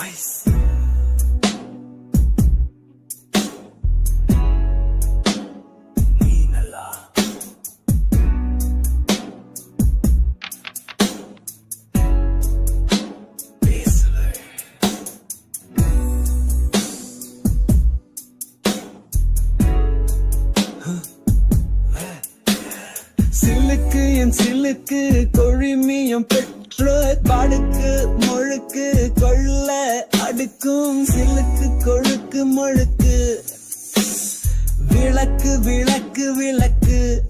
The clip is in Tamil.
voice. சில்லுக்கு என் சில்லுக்கு கொழிமியம் பெட்டு அடுக்கும் சிலுக்கு கொழுக்கு மொழுக்கு. விளக்கு விளக்கு விளக்கு.